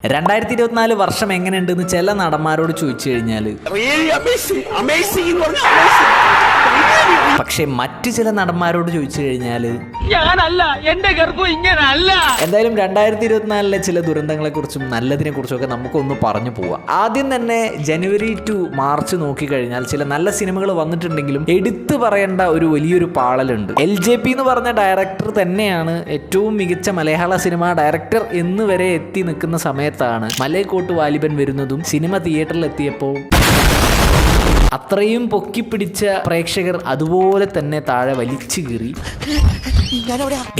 രണ്ടായിരത്തി ഇരുപത്തിനാല് വർഷം എങ്ങനെയുണ്ടെന്ന് ചില നടന്മാരോട് ചോദിച്ചു കഴിഞ്ഞാൽ പക്ഷെ മറ്റു ചില നടന്മാരോട് ചോദിച്ചു കഴിഞ്ഞാൽ ഞാനല്ല എന്റെ ഗർഭം ഇങ്ങനല്ല. എന്തായാലും രണ്ടായിരത്തി ഇരുപത്തിനാലിലെ ചില ദുരന്തങ്ങളെ കുറിച്ചും നല്ലതിനെ കുറിച്ചും ഒക്കെ നമുക്കൊന്ന് പറഞ്ഞു പോവാം. ആദ്യം തന്നെ ജനുവരി ടു മാർച്ച് നോക്കിക്കഴിഞ്ഞാൽ ചില നല്ല സിനിമകൾ വന്നിട്ടുണ്ടെങ്കിലും എടുത്തു പറയേണ്ട ഒരു വലിയൊരു പാളലുണ്ട്. എൽ ജെ പി എന്ന് പറഞ്ഞ ഡയറക്ടർ തന്നെയാണ് ഏറ്റവും മികച്ച മലയാള സിനിമ ഡയറക്ടർ എന്ന് വരെ എത്തി നിൽക്കുന്ന സമയത്താണ് മലയക്കോട്ട് വാലിബൻ വരുന്നതും സിനിമ തിയേറ്ററിൽ എത്തിയപ്പോൾ അത്രയും പൊക്കിപ്പിടിച്ച പ്രേക്ഷകർ അതുപോലെ തന്നെ താഴെ വലിച്ചു കീറി.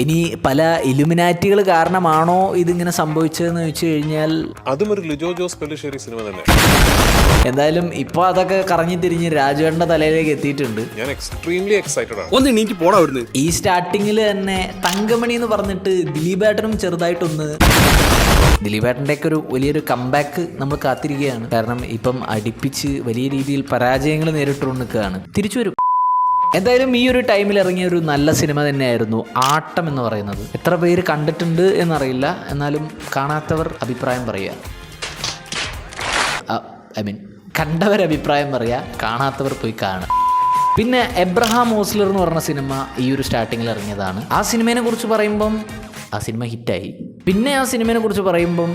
ഇനി പല ഇലുമിനാറ്റികൾ കാരണമാണോ ഇതിങ്ങനെ സംഭവിച്ചതെന്ന് വെച്ച് കഴിഞ്ഞാൽ അതും ഒരു ലിജോ ജോസ് പെല്ലിശ്ശേരി സിനിമ തന്നെ. എന്തായാലും ഇപ്പൊ അതൊക്കെ കറങ്ങി തിരിഞ്ഞ് രാജുവേണ്ട തലയിലേക്ക് എത്തിയിട്ടുണ്ട്. ഞാൻ എക്സ്ട്രീംലി എക്സൈറ്റഡ് ആണ്. ഒന്ന് പോടാ ഈ സ്റ്റാർട്ടിങ്ങിൽ തന്നെ തങ്കമണി എന്ന് പറഞ്ഞിട്ട് ദിലീപേട്ടനും ചെറുതായിട്ടൊന്ന് ദിലീപേട്ടന്റെ ഒക്കെ ഒരു വലിയൊരു കംബാക്ക് നമ്മൾ കാത്തിരിക്കുകയാണ്. കാരണം ഇപ്പം അടുപ്പിച്ച് വലിയ രീതിയിൽ പരാജയങ്ങൾ നേരിട്ടുകൊണ്ട് നിൽക്കുകയാണ്. തിരിച്ചു വരും. എന്തായാലും ഈ ഒരു ടൈമിൽ ഇറങ്ങിയ ഒരു നല്ല സിനിമ തന്നെയായിരുന്നു ആട്ടം എന്ന് പറയുന്നത്. എത്ര പേര് കണ്ടിട്ടുണ്ട് എന്നറിയില്ല. എന്നാലും കാണാത്തവർ അഭിപ്രായം പറയുക. ഐ മീൻ കണ്ടവർ അഭിപ്രായം പറയുക. കാണാത്തവർ പോയി കാണുക. പിന്നെ എബ്രഹാം ഓസ്ലർ എന്ന് പറഞ്ഞ സിനിമ ഈ ഒരു സ്റ്റാർട്ടിങ്ങിൽ ഇറങ്ങിയതാണ്. ആ സിനിമയെ കുറിച്ച് പറയുമ്പം ആ സിനിമ ഹിറ്റായി. പിന്നെ ആ സിനിമയെ കുറിച്ച് പറയുമ്പം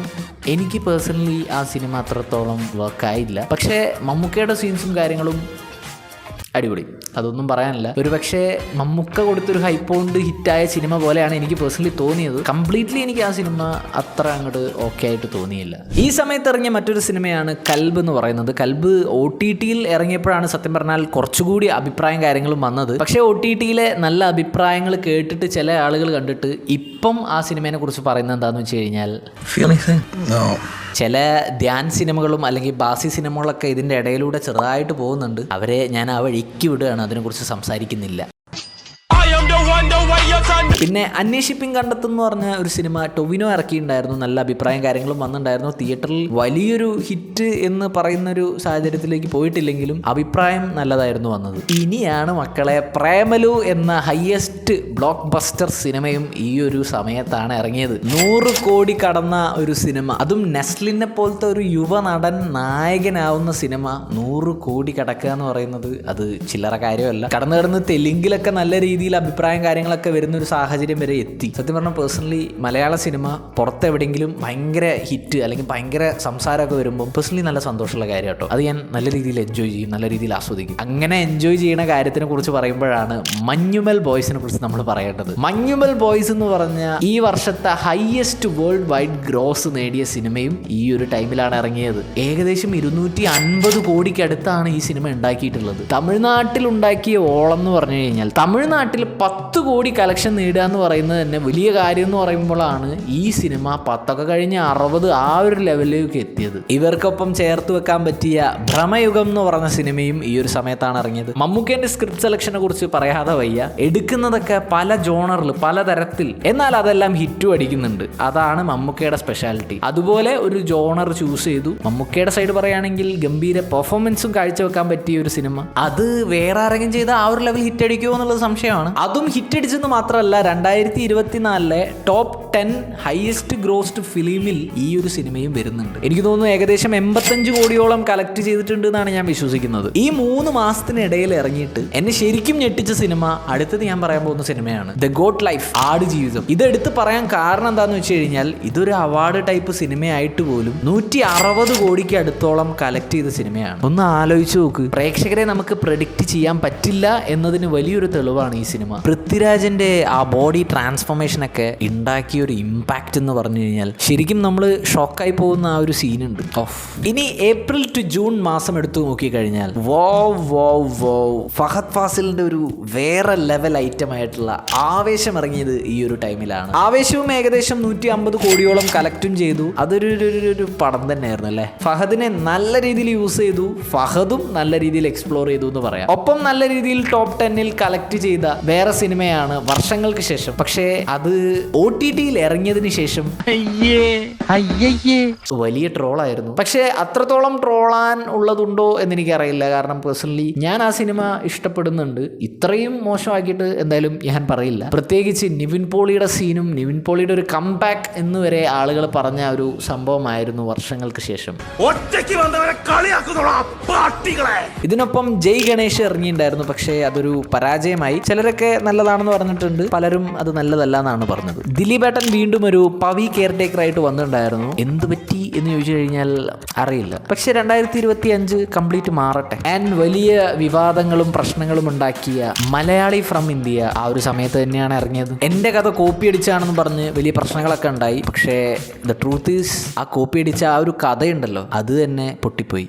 എനിക്ക് പേഴ്സണലി ആ സിനിമ അത്രത്തോളം വർക്കായില്ല പക്ഷേ മമ്മൂക്കയുടെ സീൻസും കാര്യങ്ങളും അടിപൊളി. അതൊന്നും പറയാനില്ല. ഒരു പക്ഷേ മമ്മൂക്ക കൊടുത്തൊരു ഹൈപ്പ് കൊണ്ട് ഹിറ്റായ സിനിമ പോലെയാണ് എനിക്ക് പേഴ്സണലി തോന്നിയത്. കംപ്ലീറ്റ്ലി എനിക്ക് ആ സിനിമ അത്ര അങ്ങോട്ട് ഓക്കെ ആയിട്ട് തോന്നിയില്ല. ഈ സമയത്ത് ഇറങ്ങിയ മറ്റൊരു സിനിമയാണ് കൽബ് എന്ന് പറയുന്നത്. കൽബ് ഒ ടി ടിയിൽ ഇറങ്ങിയപ്പോഴാണ് സത്യം പറഞ്ഞാൽ കുറച്ചുകൂടി അഭിപ്രായം കാര്യങ്ങളും വന്നത്. പക്ഷേ ഒ ടി ടിയിലെ നല്ല അഭിപ്രായങ്ങൾ കേട്ടിട്ട് ചില ആളുകൾ കണ്ടിട്ട് ഇപ്പം ആ സിനിമയെ കുറിച്ച് പറയുന്നത് എന്താണെന്ന് വെച്ച് കഴിഞ്ഞാൽ ചില ധ്യാൻ സിനിമകളും അല്ലെങ്കിൽ ബാസി സിനിമകളൊക്കെ ഇതിന്റെ ഇടയിലൂടെ ചെറുതായിട്ട് പോകുന്നുണ്ട്. അവരെ ഞാൻ ആ വഴിക്ക് വിടുകയാണ് അതിനെക്കുറിച്ച് സംസാരിക്കുന്നില്ല. പിന്നെ അന്വേഷിപ്പിംഗ് കണ്ടെത്തുന്നു പറഞ്ഞ ഒരു സിനിമ ടൊവിനോ ഇറക്കിയിട്ടുണ്ടായിരുന്നു. നല്ല അഭിപ്രായം കാര്യങ്ങളും വന്നിട്ടുണ്ടായിരുന്നു. തിയേറ്ററിൽ വലിയൊരു ഹിറ്റ് എന്ന് പറയുന്ന ഒരു സാഹചര്യത്തിലേക്ക് പോയിട്ടില്ലെങ്കിലും അഭിപ്രായം നല്ലതായിരുന്നു വന്നത്. ഇനിയാണ് മക്കളെ പ്രേമലു എന്ന ഹയസ്റ്റ് ബ്ലോക്ക് ബസ്റ്റർ സിനിമയും ഈ ഒരു സമയത്താണ് ഇറങ്ങിയത്. നൂറ് കോടി കടന്ന ഒരു സിനിമ. അതും നെസ്ലിനെ പോലത്തെ ഒരു യുവ നടൻ നായകനാവുന്ന സിനിമ. നൂറ് കോടി കടക്കുക എന്ന് പറയുന്നത് അത് ചില്ലറ കാര്യമല്ല. കടന്നു കിടന്ന് തെലുങ്കിലൊക്കെ നല്ല രീതിയിൽ അഭിപ്രായം കാര്യങ്ങളൊക്കെ വരുന്ന ഒരു സാഹചര്യം വരെ എത്തി. സത്യം പറഞ്ഞാൽ പേഴ്സണലി മലയാള സിനിമ പുറത്തെവിടെയെങ്കിലും ഭയങ്കര ഹിറ്റ് അല്ലെങ്കിൽ ഭയങ്കര സംസാരമൊക്കെ വരുമ്പോൾ പേഴ്സണലി നല്ല സന്തോഷമുള്ള കാര്യം കേട്ടോ അത് ഞാൻ നല്ല രീതിയിൽ എൻജോയ് ചെയ്യും നല്ല രീതിയിൽ ആസ്വദിക്കും. അങ്ങനെ എൻജോയ് ചെയ്യുന്ന കാര്യത്തിനെ കുറിച്ച് പറയുമ്പോഴാണ് മഞ്ഞുമൽ ബോയ്സിനെ കുറിച്ച് നമ്മൾ പറയേണ്ടത്. മഞ്ഞുമൽ ബോയ്സ് എന്ന് പറഞ്ഞ ഈ വർഷത്തെ ഹയസ്റ്റ് വേൾഡ് വൈഡ് ഗ്രോസ് നേടിയ സിനിമയും ഈ ഒരു ടൈമിലാണ് ഇറങ്ങിയത്. ഏകദേശം ഇരുന്നൂറ്റി അൻപത് കോടിക്കടുത്താണ് ഈ സിനിമ ഉണ്ടാക്കിയിട്ടുള്ളത്. തമിഴ്നാട്ടിൽ ഉണ്ടാക്കിയ ഓളം എന്ന് പറഞ്ഞു കഴിഞ്ഞാൽ തമിഴ്നാട്ടിൽ പത്ത് കോടി കളക്ഷൻ നേടുക എന്ന് പറയുന്നത് തന്നെ വലിയ കാര്യം എന്ന് പറയുമ്പോഴാണ് ഈ സിനിമ പത്തൊക്കെ കഴിഞ്ഞ് അറുപത് ആ ഒരു ലെവലിലേക്ക് എത്തിയത്. ഇവർക്കൊപ്പം ചേർത്ത് വെക്കാൻ പറ്റിയ ഭ്രമയുഗം എന്ന് പറഞ്ഞ സിനിമയും ഈ ഒരു സമയത്താണ് ഇറങ്ങിയത്. മമ്മൂക്കേന്റെ സ്ക്രിപ്റ്റ് സെലക്ഷനെ കുറിച്ച് പറയാതെ വയ്യ. എടുക്കുന്നതൊക്കെ പല ജോണറിൽ പല തരത്തിൽ. എന്നാൽ അതെല്ലാം ഹിറ്റും അടിക്കുന്നുണ്ട്. അതാണ് മമ്മൂക്കയുടെ സ്പെഷ്യാലിറ്റി അതുപോലെ ഒരു ജോണർ ചൂസ് ചെയ്തു. മമ്മൂക്കയുടെ സൈഡ് പറയുകയാണെങ്കിൽ ഗംഭീര പെർഫോമൻസും കാഴ്ചവെക്കാൻ പറ്റിയ ഒരു സിനിമ അത് വേറെ ആരെങ്കിലും ചെയ്ത ആ ഒരു ലെവൽ ഹിറ്റ് അടിക്കുമോ എന്നുള്ളത് സംശയമാണ് അതും ഹിറ്റ് അടിച്ചെന്ന് മാത്രമല്ല രണ്ടായിരത്തി ഇരുപത്തിനാലിലെ ടോപ്പ് ടെൻ ഹയസ്റ്റ് ഗ്രോസ്ഡ് ഫിലിമിൽ ഈ ഒരു സിനിമയും വരുന്നുണ്ട്. എനിക്ക് തോന്നുന്നു ഏകദേശം എൺപത്തഞ്ച് കോടിയോളം കളക്ട് ചെയ്തിട്ടുണ്ട് എന്നാണ് ഞാൻ വിശ്വസിക്കുന്നത്. ഈ മൂന്ന് മാസത്തിനിടയിൽ ഇറങ്ങിയിട്ട് എന്നെ ശരിക്കും ഞെട്ടിച്ച സിനിമ അടുത്തത് ഞാൻ പറയാൻ പോകുന്ന സിനിമയാണ് ദ ഗോട്ട് ലൈഫ് ആട് ജീവിതം. ഇതെടുത്ത് പറയാൻ കാരണം എന്താണെന്ന് വെച്ച് കഴിഞ്ഞാൽ ഇതൊരു അവാർഡ് ടൈപ്പ് സിനിമയായിട്ട് പോലും നൂറ്റി അറുപത് കോടിക്ക് അടുത്തോളം കളക്ട് ചെയ്ത സിനിമയാണ് ഒന്ന് ആലോചിച്ച് നോക്ക്. പ്രേക്ഷകരെ നമുക്ക് പ്രഡിക്റ്റ് ചെയ്യാൻ പറ്റില്ല എന്നതിന് വലിയൊരു തെളിവാണ് ഈ സിനിമ പൃഥ്വിരാജന്റെ ആ ബോഡി ട്രാൻസ്ഫോർമേഷൻ ഒക്കെ ഉണ്ടാക്കിയ ഒരു ഇമ്പാക്റ്റ് എന്ന് പറഞ്ഞു കഴിഞ്ഞാൽ ശരിക്കും നമ്മൾ ഷോക്കായി പോകുന്ന ആ ഒരു സീനുണ്ട് ഓഫ് ഇനി ഏപ്രിൽ ടു ജൂൺ മാസം എടുത്തു നോക്കിക്കഴിഞ്ഞാൽ വോ വോ വോ ഫഹദ് ഫാസിലിന്റെ ഒരു വേറെ ലെവൽ ഐറ്റം ആയിട്ടുള്ള ആവേശം ഇറങ്ങിയത് ഈ ഒരു ടൈമിലാണ് ആവേശവും ഏകദേശം നൂറ്റി അമ്പത് കോടിയോളം കളക്റ്റും ചെയ്തു. അതൊരു ഒരു- പടം തന്നെയായിരുന്നു അല്ലേ? ഫഹദിനെ നല്ല രീതിയിൽ യൂസ് ചെയ്തു. ഫഹദും നല്ല രീതിയിൽ എക്സ്പ്ലോർ ചെയ്തു എന്ന് പറയാം. ഒപ്പം നല്ല രീതിയിൽ ടോപ്പ് ടെന്നിൽ കളക്ട് ചെയ്ത വേറെ സിനിമയാണ് വർഷങ്ങൾക്ക് ശേഷം. പക്ഷേ അത് ഒ ടി ടിയിൽ ഇറങ്ങിയതിന് ശേഷം. വലിയ ട്രോളായിരുന്നു. പക്ഷെ അത്രത്തോളം ട്രോളാൻ ഉള്ളതുണ്ടോ എന്ന് എനിക്കറിയില്ല കാരണം പേഴ്സണലി ഞാൻ ആ സിനിമ ഇഷ്ടപ്പെടുന്നുണ്ട്. ഇത്രയും മോശമാക്കിയിട്ട് എന്തായാലും ഞാൻ പറയില്ല. പ്രത്യേകിച്ച് നിവിൻ പോളിയുടെ സീനും നിവിൻ പോളിയുടെ ഒരു കംബാക്ക് എന്ന് വരെ ആളുകൾ പറഞ്ഞ ഒരു സംഭവമായിരുന്നു വർഷങ്ങൾക്ക് ശേഷം. ഇതിനൊപ്പം ജയ് ഗണേഷ് ഇറങ്ങിയിട്ടുണ്ടായിരുന്നു. പക്ഷേ അതൊരു പരാജയമായി. ചിലരൊക്കെ നല്ലതാണെന്ന് പറഞ്ഞിട്ടുണ്ട്. പലരും അത് നല്ലതല്ല എന്നാണ് പറഞ്ഞത്. ദിലീപേട്ടൻ വീണ്ടും ഒരു പവി കെയർ ടേക്കർ ആയിട്ട് വന്നിട്ടുണ്ടായിരുന്നു. എന്ത് പറ്റി എന്ന് ചോദിച്ചു കഴിഞ്ഞാൽ അറിയില്ല. പക്ഷെ രണ്ടായിരത്തി ഇരുപത്തി അഞ്ച് കംപ്ലീറ്റ് മാറട്ടെ. ആൻഡ് വലിയ വിവാദങ്ങളും പ്രശ്നങ്ങളും ഉണ്ടാക്കിയ മലയാളി ഫ്രം ഇന്ത്യ ആ ഒരു സമയത്ത് തന്നെയാണ് ഇറങ്ങിയത്. എന്റെ കഥ കോപ്പി അടിച്ചാണെന്ന് പറഞ്ഞ് വലിയ പ്രശ്നങ്ങളൊക്കെ ഉണ്ടായി. പക്ഷേ ദ ട്രൂത്ത് ഈസ് ആ കോപ്പി അടിച്ച ആ ഒരു കഥയുണ്ടല്ലോ അത് തന്നെ പൊട്ടിപ്പോയി.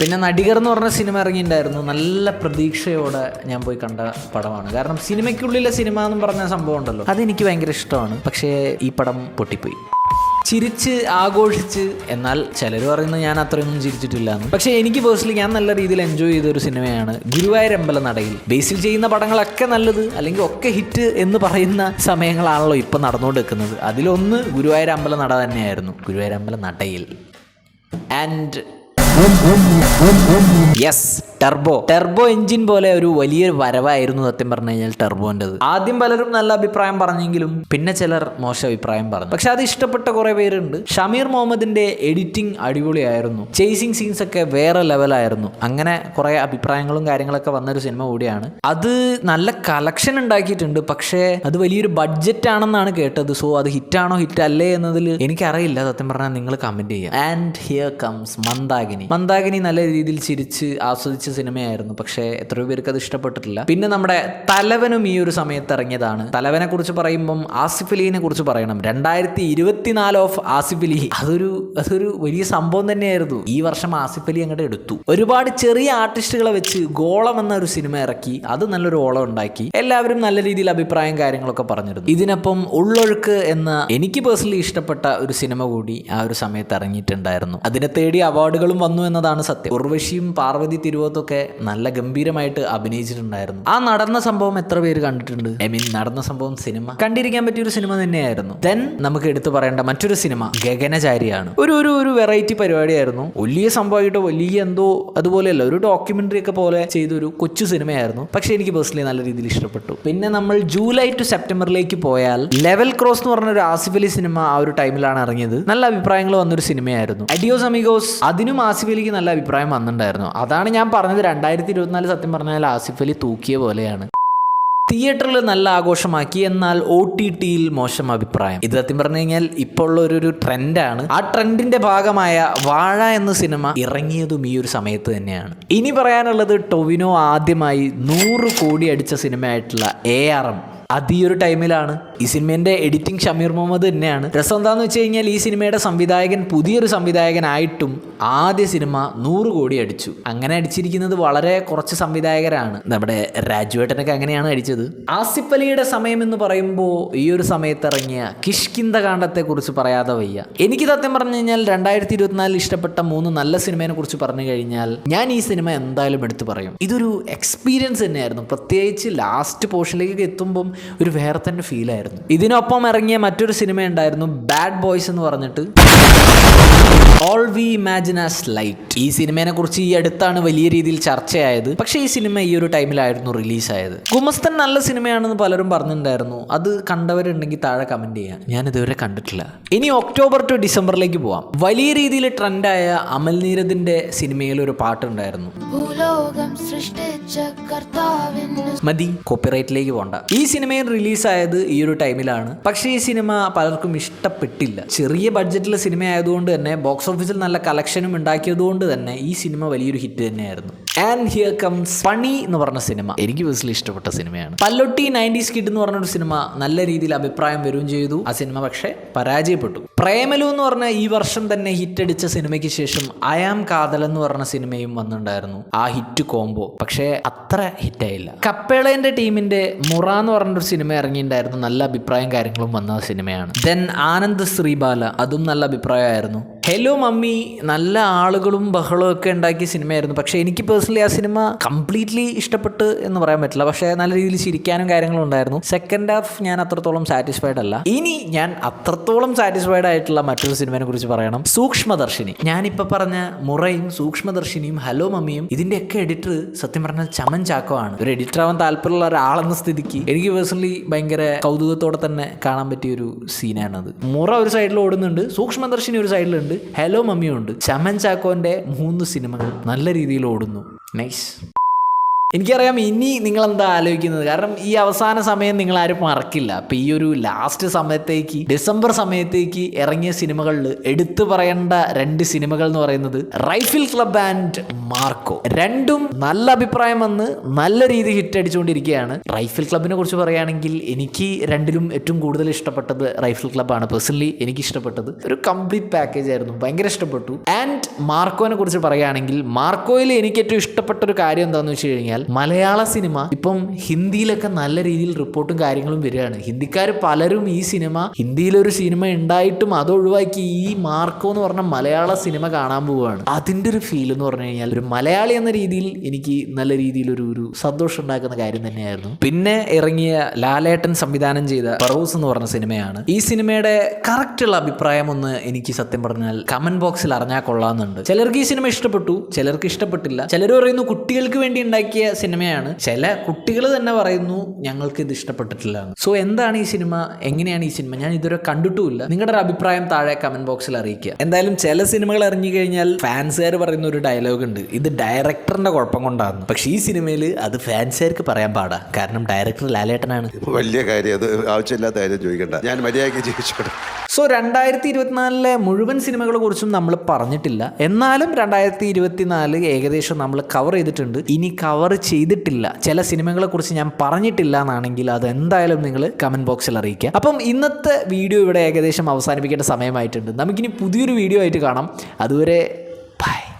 പിന്നെ നടികർ എന്ന് പറഞ്ഞ സിനിമ ഇറങ്ങിയിട്ടുണ്ടായിരുന്നു. നല്ല പ്രതീക്ഷയോടെ ഞാൻ പോയി കണ്ട പടമാണ്. കാരണം സിനിമയ്ക്കുള്ളിലെ സിനിമ എന്ന് പറഞ്ഞ സംഭവം ഉണ്ടല്ലോ. അതെനിക്ക് ഭയങ്കര ഇഷ്ടമാണ്. പക്ഷേ ഈ പടം പൊട്ടിപ്പോയി. ചിരിച്ച് ആഘോഷിച്ച് എന്നാൽ ചിലർ പറയുന്നത് ഞാൻ അത്രയൊന്നും ചിരിച്ചിട്ടില്ല എന്ന് പക്ഷേ എനിക്ക് പേഴ്സണലി ഞാൻ നല്ല രീതിയിൽ എൻജോയ് ചെയ്തൊരു സിനിമയാണ് ഗുരുവായൂരമ്പല നടയിൽ. ബേസിൽ ചെയ്യുന്ന പടങ്ങളൊക്കെ നല്ലത് അല്ലെങ്കിൽ ഒക്കെ ഹിറ്റ് എന്ന് പറയുന്ന സമയങ്ങളാണല്ലോ ഇപ്പം നടന്നുകൊണ്ട് നിൽക്കുന്നത് അതിലൊന്ന് ഗുരുവായൂർ അമ്പല നട തന്നെയായിരുന്നു. ഗുരുവായൂരമ്പല നടയിൽ. And yes turbo turbo engine പോലെ ഒരു വലിയൊരു വരവായിരുന്നു സത്യം പറഞ്ഞു കഴിഞ്ഞാൽ ടെർബോന്റെത് ആദ്യം പലരും നല്ല അഭിപ്രായം പറഞ്ഞെങ്കിലും പിന്നെ ചിലർ മോശം അഭിപ്രായം പറഞ്ഞു. പക്ഷെ അത് ഇഷ്ടപ്പെട്ട കുറെ പേരുണ്ട്. ഷമീർ മുഹമ്മദിന്റെ എഡിറ്റിംഗ് അടിപൊളിയായിരുന്നു. ചേസിങ് സീൻസ് ഒക്കെ വേറെ ലെവലായിരുന്നു അങ്ങനെ കുറെ അഭിപ്രായങ്ങളും കാര്യങ്ങളൊക്കെ വന്നൊരു സിനിമ കൂടിയാണ്. അത് നല്ല കളക്ഷൻ ഉണ്ടാക്കിയിട്ടുണ്ട്. പക്ഷേ അത് വലിയൊരു ബഡ്ജറ്റ് ആണെന്നാണ് കേട്ടത്. സോ അത് ഹിറ്റാണോ ഹിറ്റ് അല്ലേ എന്നതിൽ എനിക്കറിയില്ല. സത്യം പറഞ്ഞാൽ നിങ്ങൾ കമന്റ് ചെയ്യുക. And here comes Mandakini. Mandakini. നല്ല രീതിയിൽ ചിരിച്ച് ആസ്വദിച്ച സിനിമയായിരുന്നു. പക്ഷേ എത്രയോ പേർക്ക് അത് ഇഷ്ടപ്പെട്ടിട്ടില്ല. പിന്നെ നമ്മുടെ തലവനും ഈ ഒരു സമയത്ത് ഇറങ്ങിയതാണ്. തലവനെ കുറിച്ച് പറയുമ്പം ആസിഫ് അലീനെ കുറിച്ച് പറയണം. രണ്ടായിരത്തി ഇരുപത്തിനാല് ഓഫ് ആസിഫ് അലി. അതൊരു അതൊരു വലിയ സംഭവം തന്നെയായിരുന്നു. ഈ വർഷം ആസിഫ് അലി അങ്ങോട്ട് എടുത്തു. ഒരുപാട് ചെറിയ ആർട്ടിസ്റ്റുകളെ വെച്ച് ഗോളം എന്ന ഒരു സിനിമ ഇറക്കി. അത് നല്ലൊരു ഓളം ഉണ്ടാക്കി. എല്ലാവരും നല്ല രീതിയിൽ അഭിപ്രായം കാര്യങ്ങളൊക്കെ പറഞ്ഞിരുന്നു. ഇതിനൊപ്പം ഉള്ളൊഴുക്ക് എന്ന എനിക്ക് പേഴ്സണലി ഇഷ്ടപ്പെട്ട ഒരു സിനിമ കൂടി ആ ഒരു സമയത്ത് ഇറങ്ങിയിട്ടുണ്ടായിരുന്നു. അതിനെ തേടി അവാർഡുകളും വന്നു. എന്നതാണ് സത്യം. ഉർവശിയും പാർവതി തിരുവത്തൊക്കെ നല്ല ഗംഭീരമായിട്ട് അഭിനയിച്ചിട്ടുണ്ടായിരുന്നു. ആ നടന്ന സംഭവം എത്ര പേര് കണ്ടിട്ടുണ്ട്? ഐ മീൻ നടന്ന സംഭവം സിനിമ. കണ്ടിരിക്കാൻ പറ്റിയ ഒരു സിനിമ തന്നെയായിരുന്നു. ദെൻ നമുക്ക് എടുത്തു പറയേണ്ട മറ്റൊരു സിനിമ ഗഗനചാരിയാണ്. ഒരു ഒരു ഒരു വെറൈറ്റി പരിപാടിയായിരുന്നു. വലിയ സംഭവമായിട്ട് വലിയ എന്തോ അതുപോലെയല്ല ഒരു ഡോക്യുമെന്ററി ഒക്കെ പോലെ ചെയ്തൊരു കൊച്ചു സിനിമയായിരുന്നു. പക്ഷെ എനിക്ക് പേഴ്സണലി നല്ല രീതിയിൽ ഇഷ്ടപ്പെട്ടു. പിന്നെ നമ്മൾ ജൂലൈ ടു സെപ്റ്റംബറിലേക്ക് പോയാൽ ലെവൽ ക്രോസ് എന്ന് പറഞ്ഞ ഒരു ആസിഫ് അലി സിനിമ ആ ഒരു ടൈമിലാണ് ഇറങ്ങിയത്. നല്ല അഭിപ്രായങ്ങൾ വന്നൊരു സിനിമയായിരുന്നു. അഡിയോസ് അമിഗോസ് അതിനും ആസിഫ് അലിക്ക് നല്ല അഭിപ്രായം വന്നിട്ടുണ്ടായിരുന്നു. അതാണ് ഞാൻ പറഞ്ഞത്. രണ്ടായിരത്തി ഇരുപത്തിനാല് സത്യം പറഞ്ഞാൽ ആസിഫ് അലി തൂക്കിയ പോലെയാണ്. തിയേറ്ററിൽ നല്ല ആഘോഷമാക്കി. എന്നാൽ ഒ ടി ടിയിൽ മോശം അഭിപ്രായം. ഇത് സത്യം പറഞ്ഞു കഴിഞ്ഞാൽ ഇപ്പോൾ ഉള്ള ഒരു ട്രെൻഡാണ്. ആ ട്രെൻഡിന്റെ ഭാഗമായ വാഴ എന്ന സിനിമ ഇറങ്ങിയതും ഈ ഒരു സമയത്ത് തന്നെയാണ്. ഇനി പറയാനുള്ളത് ടൊവിനോ ആദ്യമായി നൂറ് കോടി അടിച്ച സിനിമയായിട്ടുള്ള എ ആർ എം. അത് ഈ ഒരു ടൈമിലാണ്. ഈ സിനിമേന്റെ എഡിറ്റിംഗ് ഷമീർ മുഹമ്മദ് തന്നെയാണ്. രസം എന്താണെന്ന് വെച്ച് കഴിഞ്ഞാൽ ഈ സിനിമയുടെ സംവിധായകൻ പുതിയൊരു സംവിധായകനായിട്ടും ആദ്യ സിനിമ നൂറ് കോടി അടിച്ചു. അങ്ങനെ അടിച്ചിരിക്കുന്നത് വളരെ കുറച്ച് സംവിധായകരാണ്. നമ്മുടെ രാജുവേട്ടനൊക്കെ അങ്ങനെയാണ് അടിച്ചത്. ആസിഫ് അലിയുടെ സമയം എന്ന് പറയുമ്പോൾ ഈ ഒരു സമയത്ത് ഇറങ്ങിയ കിഷ്കിന്ത കാണ്ഡത്തെ കുറിച്ച് പറയാതെ വയ്യ. എനിക്ക് സത്യം പറഞ്ഞു കഴിഞ്ഞാൽ രണ്ടായിരത്തി ഇരുപത്തിനാലിൽ ഇഷ്ടപ്പെട്ട മൂന്ന് നല്ല സിനിമയെ കുറിച്ച് പറഞ്ഞു കഴിഞ്ഞാൽ ഞാൻ ഈ സിനിമ എന്തായാലും എടുത്തു പറയും. ഇതൊരു എക്സ്പീരിയൻസ് തന്നെയായിരുന്നു. പ്രത്യേകിച്ച് ലാസ്റ്റ് പോർഷനിലേക്ക് എത്തുമ്പം ഒരു വേറെ തന്നെ ഫീൽ ആയിരുന്നു. ഇതിനൊപ്പം ഇറങ്ങിയ മറ്റൊരു സിനിമ ഉണ്ടായിരുന്നു ബാഡ് ബോയ്സ് എന്ന് പറഞ്ഞിട്ട്. All we imagine as light ഈ സിനിമയെ കുറിച്ച് ഈ അടുത്താണ് വലിയ രീതിയിൽ ചർച്ചയായത്. പക്ഷേ ഈ സിനിമ ഈ ഒരു ടൈമിലായിരുന്നു റിലീസായത് ഗുമസ്തൻ നല്ല സിനിമയാണെന്ന് പലരും പറഞ്ഞിട്ടുണ്ടായിരുന്നു. അത് കണ്ടവരുണ്ടെങ്കിൽ താഴെ കമന്റ് ചെയ്യാം. ഞാൻ ഇതുവരെ കണ്ടിട്ടില്ല. ഇനി ഒക്ടോബർ ടു ഡിസംബറിലേക്ക് പോവാം. വലിയ രീതിയിൽ ട്രെൻഡായ അമൽ നീരദിന്റെ സിനിമയിൽ ഒരു പാട്ടുണ്ടായിരുന്നു. മതി കോപ്പിറൈറ്റിലേക്ക് പോണ്ട. ഈ സിനിമയിൽ റിലീസായത് ഈ ഒരു ടൈമിലാണ്. പക്ഷേ ഈ സിനിമ പലർക്കും ഇഷ്ടപ്പെട്ടില്ല. ചെറിയ ബഡ്ജറ്റിലെ സിനിമ ആയതുകൊണ്ട് തന്നെ ബോക്സ് ഓഫീസിൽ നല്ല കളക്ഷനും ഉണ്ടാക്കിയതുകൊണ്ട് തന്നെ ഈ സിനിമ വലിയൊരു ഹിറ്റ് തന്നെയായിരുന്നു. ആൻഡ് ഹിയർ കംസ് പണി എന്ന് പറഞ്ഞ സിനിമ. എനിക്ക് പേഴ്സണലി ഇഷ്ടപ്പെട്ട സിനിമയാണ്. പല്ലൊട്ടി നയന്റീസ് കിഡ് എന്ന് പറഞ്ഞൊരു സിനിമ നല്ല രീതിയിൽ അഭിപ്രായം വരികയും ചെയ്തു. ആ സിനിമ പക്ഷേ പരാജയപ്പെട്ടു. പ്രേമലു എന്ന് പറഞ്ഞ ഈ വർഷം തന്നെ ഹിറ്റ് അടിച്ച സിനിമയ്ക്ക് ശേഷം അയാം കാതൽ എന്ന് പറഞ്ഞ സിനിമയും വന്നിട്ടുണ്ടായിരുന്നു. ആ ഹിറ്റ് കോംബോ പക്ഷേ അത്ര ഹിറ്റായില്ല കപ്പേളേന്റെ ടീമിന്റെ മുറ എന്ന് പറഞ്ഞൊരു സിനിമ ഇറങ്ങിയിട്ടുണ്ടായിരുന്നു. നല്ല അഭിപ്രായം കാര്യങ്ങളും വന്ന സിനിമയാണ്. ദെൻ ആനന്ദ് ശ്രീബാല അതും നല്ല അഭിപ്രായമായിരുന്നു. Hello mummy. നല്ല ആളുകളും ബഹളവും ഒക്കെ ഉണ്ടാക്കിയ സിനിമയായിരുന്നു. പക്ഷേ എനിക്ക് പേഴ്സണലി ആ സിനിമ കംപ്ലീറ്റ്ലി ഇഷ്ടപ്പെട്ട് എന്ന് പറയാൻ പറ്റില്ല. പക്ഷേ നല്ല രീതിയിൽ ചിരിക്കാനും കാര്യങ്ങളും ഉണ്ടായിരുന്നു. സെക്കൻഡ് ഹാഫ് ഞാൻ അത്രത്തോളം സാറ്റിസ്ഫൈഡ് അല്ല. ഇനി ഞാൻ അത്രത്തോളം സാറ്റിസ്ഫൈഡ് ആയിട്ടുള്ള മറ്റൊരു സിനിമയെ കുറിച്ച് പറയണം. സൂക്ഷ്മദർശിനി. ഞാനിപ്പോൾ പറഞ്ഞ മുറയും സൂക്ഷ്മദർശിനിയും ഹലോ മമ്മിയും ഇതിന്റെയൊക്കെ എഡിറ്റർ സത്യം പറഞ്ഞാൽ ചമൻ ചാക്കോ ആണ്. ഒരു എഡിറ്റർ ആവാൻ താല്പര്യമുള്ള ഒരാളെന്ന സ്ഥിതിക്ക് എനിക്ക് പേഴ്സണലി ഭയങ്കര കൗതുകത്തോടെ തന്നെ കാണാൻ പറ്റിയ ഒരു സീനാണത് മുറ ഒരു സൈഡിൽ ഓടുന്നുണ്ട് സൂക്ഷ്മദർശിനി ഒരു സൈഡിലുണ്ട് ഹലോ മമ്മിയുണ്ട്. ചമൻ ചാക്കോന്റെ മൂന്ന് സിനിമകൾ നല്ല രീതിയിൽ ഓടുന്നു. നൈസ് എനിക്കറിയാം ഇനി നിങ്ങൾ എന്താ ആലോചിക്കുന്നത്? കാരണം ഈ അവസാന സമയം നിങ്ങൾ ആരും മറക്കില്ല. അപ്പം ഈ ഒരു ലാസ്റ്റ് സമയത്തേക്ക് ഡിസംബർ സമയത്തേക്ക് ഇറങ്ങിയ സിനിമകളിൽ എടുത്തു പറയേണ്ട രണ്ട് സിനിമകൾ എന്ന് പറയുന്നത് റൈഫിൾ ക്ലബ് ആൻഡ് മാർക്കോ. രണ്ടും നല്ല അഭിപ്രായം വന്ന് നല്ല രീതി ഹിറ്റ് അടിച്ചുകൊണ്ടിരിക്കുകയാണ്. റൈഫിൾ ക്ലബിനെ കുറിച്ച് പറയുകയാണെങ്കിൽ എനിക്ക് രണ്ടിലും ഏറ്റവും കൂടുതൽ ഇഷ്ടപ്പെട്ടത് റൈഫിൾ ക്ലബ്ബാണ് പേഴ്സണലി എനിക്ക് ഇഷ്ടപ്പെട്ടത് ഒരു കംപ്ലീറ്റ് പാക്കേജ് ആയിരുന്നു. ഭയങ്കര ഇഷ്ടപ്പെട്ടു. ആൻഡ് മാർക്കോനെ കുറിച്ച് പറയുകയാണെങ്കിൽ മാർക്കോയിൽ എനിക്ക് ഏറ്റവും ഇഷ്ടപ്പെട്ട ഒരു കാര്യം എന്താണെന്ന് വെച്ച് കഴിഞ്ഞാൽ മലയാള സിനിമ ഇപ്പം ഹിന്ദിയിലൊക്കെ നല്ല രീതിയിൽ റിപ്പോർട്ടും കാര്യങ്ങളും വരികയാണ്. ഹിന്ദിക്കാർ പലരും ഈ സിനിമ ഹിന്ദിയിലൊരു സിനിമ ഉണ്ടായിട്ടും അത് ഒഴിവാക്കി ഈ മാർക്കോ എന്ന് പറഞ്ഞ മലയാള സിനിമ കാണാൻ പോവുകയാണ്. അതിന്റെ ഒരു ഫീൽ എന്ന് പറഞ്ഞു കഴിഞ്ഞാൽ ഒരു മലയാളി എന്ന രീതിയിൽ എനിക്ക് നല്ല രീതിയിൽ ഒരു ഒരു സന്തോഷം ഉണ്ടാക്കുന്ന കാര്യം തന്നെയായിരുന്നു. പിന്നെ ഇറങ്ങിയ ലാലേട്ടൻ സംവിധാനം ചെയ്ത ഫറൂസ് എന്ന് പറഞ്ഞ സിനിമയാണ്. ഈ സിനിമയുടെ കറക്റ്റുള്ള അഭിപ്രായം ഒന്ന് എനിക്ക് സത്യം പറഞ്ഞാൽ കമന്റ് ബോക്സിൽ അറിഞ്ഞാൽ കൊള്ളാമെന്നുണ്ട്. ചിലർക്ക് ഈ സിനിമ ഇഷ്ടപ്പെട്ടു ചിലർക്ക് ഇഷ്ടപ്പെട്ടില്ല. ചിലർ പറയുന്നു കുട്ടികൾക്ക് വേണ്ടി ഉണ്ടാക്കിയ സിനിമയാണ്. ചില കുട്ടികൾ തന്നെ പറയുന്നു ഞങ്ങൾക്ക് ഇത് ഇഷ്ടപ്പെട്ടിട്ടില്ല സോ എന്താണ് ഈ സിനിമ? എങ്ങനെയാണ് ഈ സിനിമ? ഞാൻ ഇതുവരെ കണ്ടിട്ടുമില്ല. നിങ്ങളുടെ ഒരു അഭിപ്രായം താഴെ കമന്റ് ബോക്സിൽ അറിയിക്കുക. എന്തായാലും ചില സിനിമകൾ ഇറങ്ങി കഴിഞ്ഞാൽ ഫാൻസുകാർ പറയുന്ന ഒരു ഡയലോഗ് ഉണ്ട്. ഇത് ഡയറക്ടറിന്റെ കുഴപ്പം കൊണ്ടാണ് പക്ഷെ ഈ സിനിമയിൽ അത് ഫാൻസുകാർക്ക് പറയാൻ പാടാ. കാരണം ഡയറക്ടർ ലാലേട്ടനാണ്. വലിയ കാര്യം. അത് ആവശ്യമില്ലാത്ത കാര്യം ചോദിക്കണ്ട. ഞാൻ മര്യാദയ്ക്ക് ജീവിച്ചോട്ടെ. സോ രണ്ടായിരത്തി ഇരുപത്തിനാലിലെ മുഴുവൻ സിനിമകളെ കുറിച്ചും നമ്മൾ പറഞ്ഞിട്ടില്ല. എന്നാലും രണ്ടായിരത്തി ഇരുപത്തിനാല് ഏകദേശം നമ്മൾ കവർ ചെയ്തിട്ടുണ്ട്. ഇനി കവർ ചെയ്തിട്ടില്ല. ചില സിനിമകളെ കുറിച്ച് ഞാൻ പറഞ്ഞിട്ടില്ല എന്നാണെങ്കിൽ അത് എന്തായാലും നിങ്ങൾ കമന്റ് ബോക്സിൽ അറിയിക്കുക. അപ്പം ഇന്നത്തെ വീഡിയോ ഇവിടെ ഏകദേശം അവസാനിപ്പിക്കേണ്ട സമയമായിട്ടുണ്ട്. നമുക്കിനി പുതിയൊരു വീഡിയോ ആയിട്ട് കാണാം. അതുവരെ ബൈ